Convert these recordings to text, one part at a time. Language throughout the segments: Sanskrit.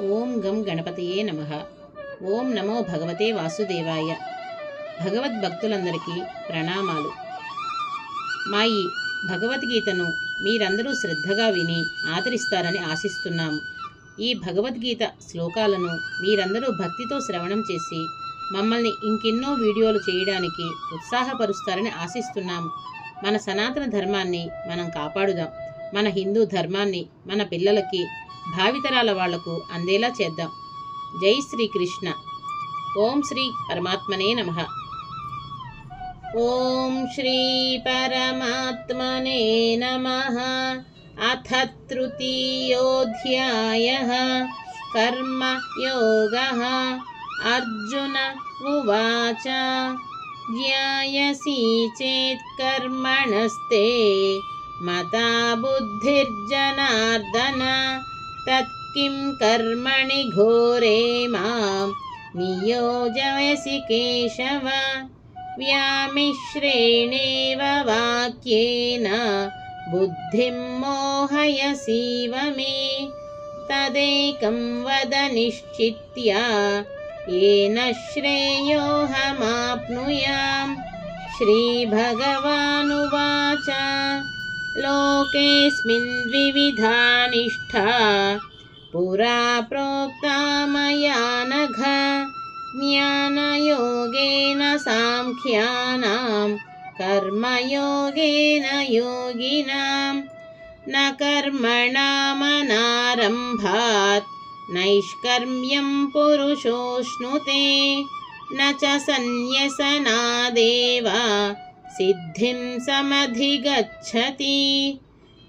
ఓం గం గణపతియే నమ. ఓం నమో భగవతే వాసుదేవాయ. భగవద్భక్తులందరికీ ప్రణామాలు. మా ఈ భగవద్గీతను మీరందరూ శ్రద్ధగా విని ఆదరిస్తారని ఆశిస్తున్నాము. ఈ భగవద్గీత శ్లోకాలను మీరందరూ భక్తితో శ్రవణం చేసి మమ్మల్ని ఇంకెన్నో వీడియోలు చేయడానికి ఉత్సాహపరుస్తారని ఆశిస్తున్నాము. మన సనాతన ధర్మాన్ని మనం కాపాడుదాం. మన హిందూ ధర్మాన్ని మన పిల్లలకి భావితరాల వాళ్ళకు అందేలా చేద్దాం. జై శ్రీకృష్ణ. ఓం శ్రీ పరమాత్మనే నమ. ఓం శ్రీ పరమాత్మనే నమ. అథ తృతీయోధ్యాయ. కర్మ యోగ. అర్జున ఉవాచ. జ్ఞాయసి చేత్ కర్మణస్తే मता बुद्धिर्जनार्दन। तत्किं कर्मणि घोरे मां। नियोजयसि केशव। व्यामिश्रेणेव वाक्येन। बुद्धिं मोहयसीव मे तदेकं वद निश्चित्या। येन श्रेयोहमाप्नुयां श्रीभगवानुवाच। लोकेऽस्मिन् पुरा प्रोक्ता मया नघ। ज्ञानयोगेन साङ्ख्यानां कर्मयोगेन योगिनां न कर्मणामनारम्भात्, नैष्कर्म्यं पुरुषोऽश्नुते न च सन्न्यसनादेव। सिद्धिं समधिगच्छति।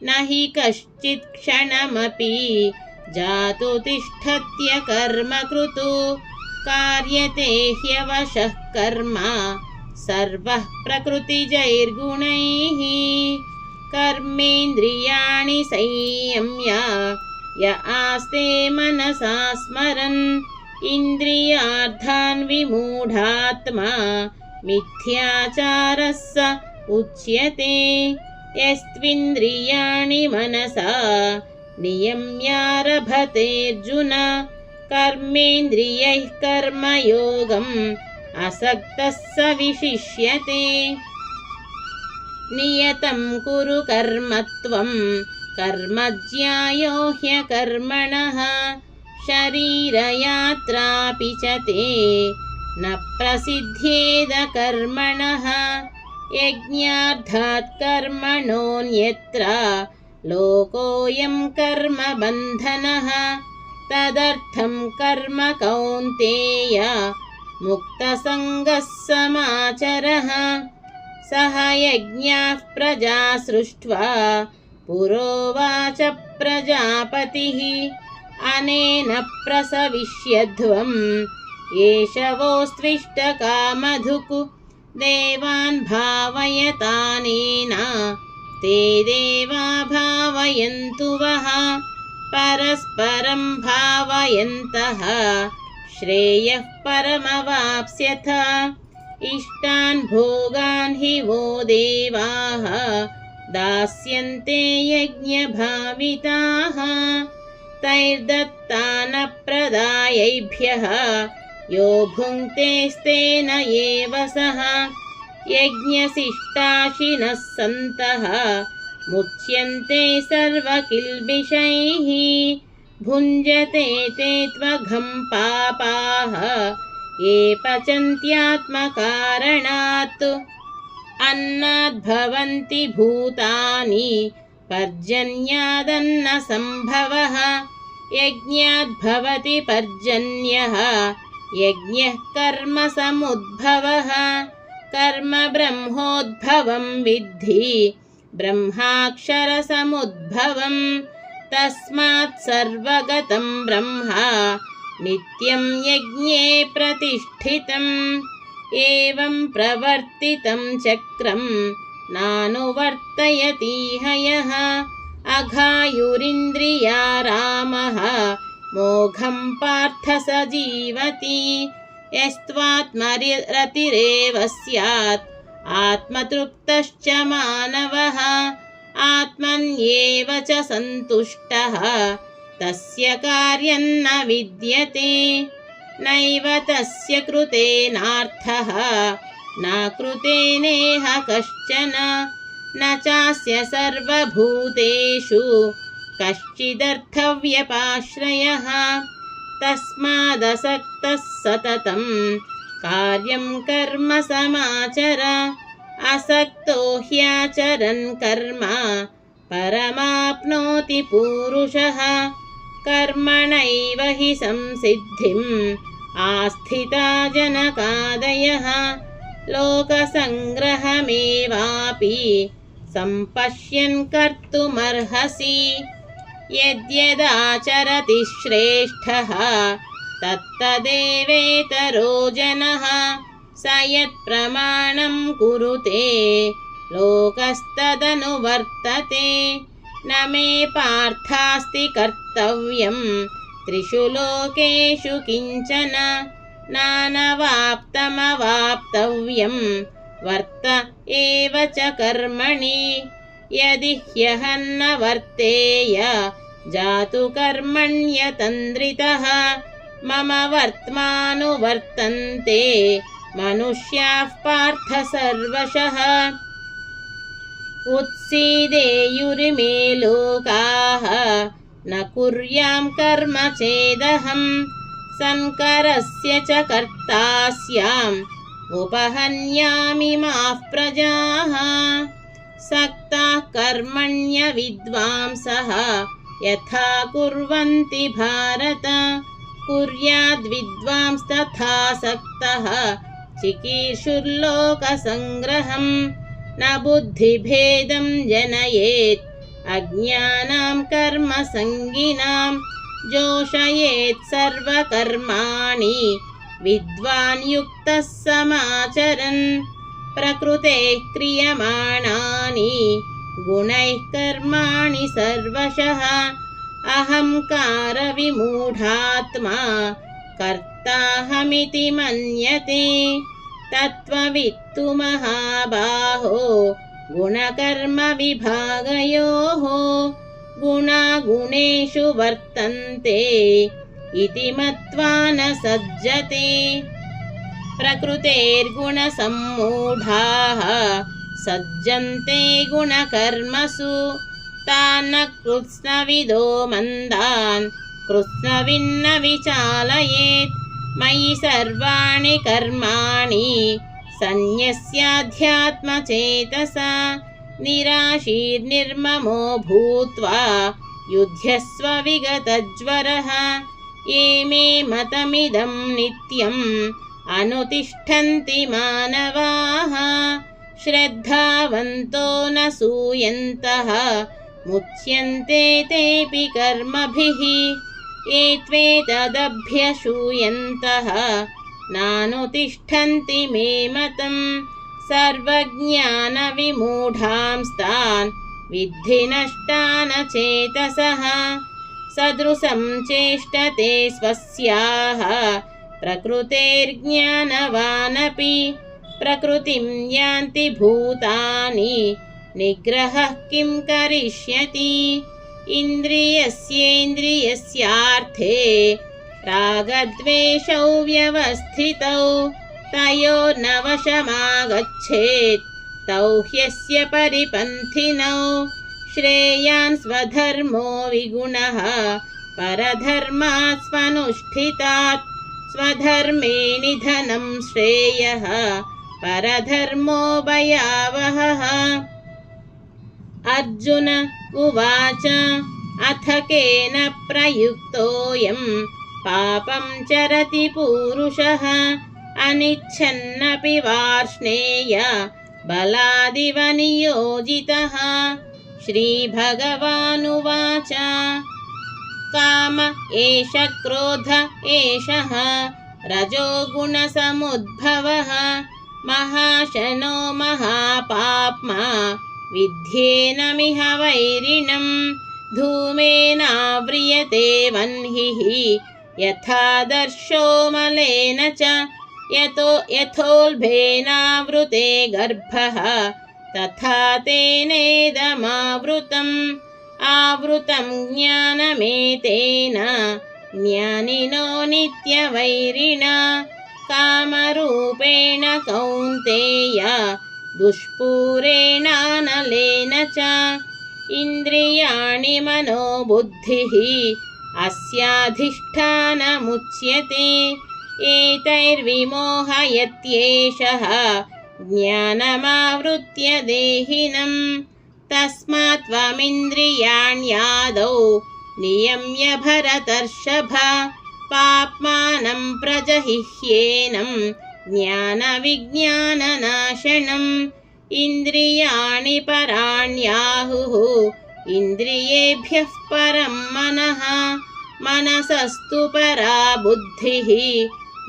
न हि कश्चित् क्षणमपि कर्मकृतु कार्यते ह्यवशः कर्म, सर्वः प्रकृतिजैर्गुणैः। कर्मेन्द्रियाणि संयम्य, य आस्ते मनसा स्मरन्। इन्द्रियार्थान् मिथ्याचारः स उच्यते। यस्त्विन्द्रियाणि मनसा नियम्यारभतेऽर्जुन। कर्मेन्द्रियैः कर्मयोगम् असक्तः स विशिष्यते। नियतं कुरु कर्मत्वम् कर्मज्ञायो ह्यकर्मणः शरीरयात्रापि च ते न प्रसिद्ध्येद कर्मणः यज्ञार्थात् कर्मणोऽन्यत्र लोकोऽयं कर्मबन्धनः तदर्थं कर्म कौन्तेय मुक्तसङ्गः समाचरः। सह यज्ञाः प्रजा सृष्ट्वा पुरोवाच प्रजापतिः अनेन प्रसविष्यध्वम् एष वोस्त्विष्टकामधुकु देवान् भावयतानेन। ते देवा भावयन्तु वः। परस्परं भावयन्तः। श्रेयः परमवाप्स्यथ। इष्टान् भोगान् हि वो देवाः। दास्यन्ते यज्ञभाविताः। तैर्दत्तानप्रदायैभ्यः यो भुङ्क्तेस्तेन एव सः यज्ञशिष्टाशिनः सन्तः। मुच्यन्ते सर्वकिल्बिषैः भुञ्जते ते त्वघं पापाः। ये पचन्त्यात्मकारणात् अन्नाद्भवन्ति भूतानि पर्जन्यादन्नसम्भवः। यज्ञाद्भवति पर्जन्यः यज्ञः कर्मसमुद्भवः कर्म ब्रह्मोद्भवं विद्धि ब्रह्माक्षरसमुद्भवं। तस्मात् सर्वगतं ब्रह्म नित्यं यज्ञे प्रतिष्ठितम् एवं प्रवर्तितं चक्रं नानुवर्तयतीह यः। अघायुरिन्द्रिया रामः मोघं पार्थ स जीवति यस्त्वात्मरतिरेव स्यात्। आत्मतृप्तश्च मानवः आत्मन्येव च सन्तुष्टः। तस्य कार्यं न विद्यते नैव तस्य कृतेनार्थः। न कृतेनेह कश्चन न चास्य सर्वभूतेषु कश्चिदर्थव्यपाश्रयः। तस्मादसक्तः सततं कार्यं कर्म समाचर। असक्तो ह्याचरन् कर्म परमाप्नोति पूरुषः। कर्मणैव हि संसिद्धिम् आस्थिता जनकादयः। लोकसङ्ग्रहमेवापि सम्पश्यन् कर्तुमर्हसि यद्यदाचरति श्रेष्ठः तत्तदेवेतरो जनः स यत्प्रमाणं कुरुते लोकस्तदनुवर्तते। न मे पार्थास्ति कर्तव्यं त्रिषु लोकेषु किञ्चन नानवाप्तमवाप्तव्यं वर्त एव च कर्मणि यदि ह्यहन्न वर्तेय जातु कर्मण्यतन्द्रितः मम वर्त्मानुवर्तन्ते मनुष्याः पार्थ सर्वशः। उत्सीदेयुरिमे लोकाः न कुर्यां कर्म चेदहं सन्करस्य च कर्ता स्याम् उपहन्यामिमाः प्रजाः सक्ताः कर्मण्यविद्वांसः यथा कुर्वन्ति भारत। कुर्याद्विद्वांस्तथा सक्तः। चिकीर्षुर्लोकसङ्ग्रहम् न बुद्धिभेदं जनयेत्। अज्ञानां कर्मसङ्गिनां जोषयेत् सर्वकर्माणि। विद्वान् युक्तः समाचरन् प्रकृतेः क्रियमाणानि गुणैः कर्माणि सर्वशः। अहङ्कारविमूढात्मा कर्ताहमिति मन्यते। तत्त्ववित्तु महाबाहो गुणकर्मविभागयोः। गुणागुणेषु वर्तन्ते इति मत्वा न सज्जते प्रकृतेर्गुणसम्मूढाः सज्जन्ते गुणकर्मसु। तान्न कृत्स्नविदो मन्दान् कृत्स्नविन्न विचालयेत् मयि सर्वाणि कर्माणि सन्न्यस्याध्यात्मचेतसा। निराशीर्निर्ममो भूत्वा युध्यस्व विगतज्वरः। मे मतमिदं नित्यम् अनुतिष्ठन्ति मानवाः श्रद्धावन्तो न सूयन्तः मुच्यन्ते तेऽपि कर्मभिः ये त्वेतदभ्यसूयन्तः नानुतिष्ठन्ति मे मतम् सर्वज्ञानविमूढांस्तान् विद्धि नष्टानचेतसः सदृशं चेष्टते स्वस्याः प्रकृतेर्ज्ञानवानपि प्रकृतिं यान्ति भूतानि। निग्रहः किं करिष्यति? इन्द्रियस्येन्द्रियस्यार्थे रागद्वेषौ व्यवस्थितौ तयोर्न वशमागच्छेत् तौ ह्यस्य परिपन्थिनौ। श्रेयान् स्वधर्मो विगुणः परधर्मात् स्वनुष्ठितात् स्वधर्मे निधनं श्रेयः, परधर्मो भयावहः। अर्जुन उवाच, अथ केन प्रयुक्तोऽयं पापं चरति पूरुषः, अनिच्छन्नपि वार्ष्णेय बलादिव नियोजितः। श्रीभगवानुवाच काम, एष क्रोध, एषः रजोगुणसमुद्भवः महाशनो महापाप्मा विध्येनमिह वैरिणं। धूमेनाव्रियते वह्निः। यथा दर्शो मलेन च। यतो यथोल्भेनावृते गर्भः। तथा तेनेदमावृतं आवृतं ज्ञानमेतेन ज्ञानिनो नित्यवैरिणा कामरूपेण कौन्तेय दुष्पूरेणानलेन च इन्द्रियाणि मनोबुद्धिः अस्याधिष्ठानमुच्यते एतैर्विमोहयत्येषः ज्ञानमावृत्य देहिनं तस्मात् त्वमिन्द्रियाण्यादौ नियम्य भरतर्षभ पाप्मानं प्रजहिह्येनं ज्ञानविज्ञाननाशनम् इन्द्रियाणि पराण्याहुः इन्द्रियेभ्यः परं मनः मनसस्तु परा बुद्धिः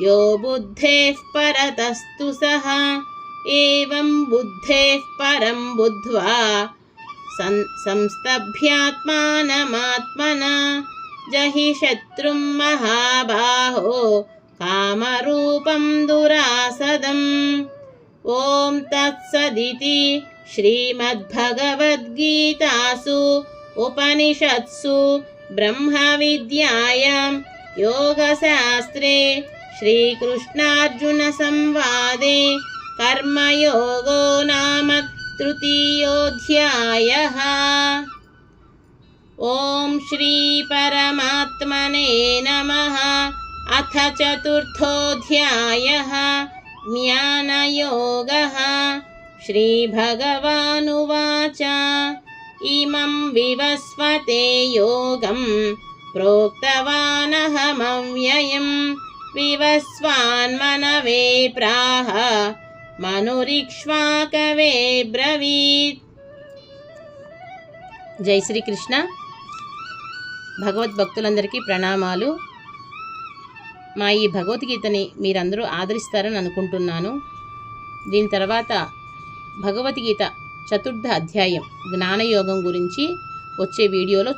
यो बुद्धेः परतस्तु सः एवं बुद्धेः परं बुद्ध्वा सं, संस्तभ्यात्मानमात्मना। जहि शत्रुं महाबाहो, कामरूपं दुरासदम्। ॐ तत्सदिति श्रीमद्भगवद्गीतासु, उपनिषत्सु, ब्रह्मविद्यायां योगशास्त्रे, श्रीकृष्णार्जुनसंवादे, कर्मयोगो नाम तृतीयोऽध्यायः। ॐ श्रीपरमात्मने नमः। अथ चतुर्थोऽध्यायः। ज्ञानयोगः। श्रीभगवानुवाच। इमं विवस्वते योगं। प्रोक्तवानहमव्ययं। विवस्वान्मनवे प्राह। మనురిక్ష్వాకవే బ్రవీత్. జై శ్రీకృష్ణ. భగవద్భక్తులందరికీ ప్రణామాలు. మా ఈ భగవద్గీతని మీరందరూ ఆదరిస్తారని అనుకుంటున్నాను. దీని తర్వాత భగవద్గీత చతుర్థ అధ్యాయం జ్ఞానయోగం గురించి వచ్చే వీడియోలో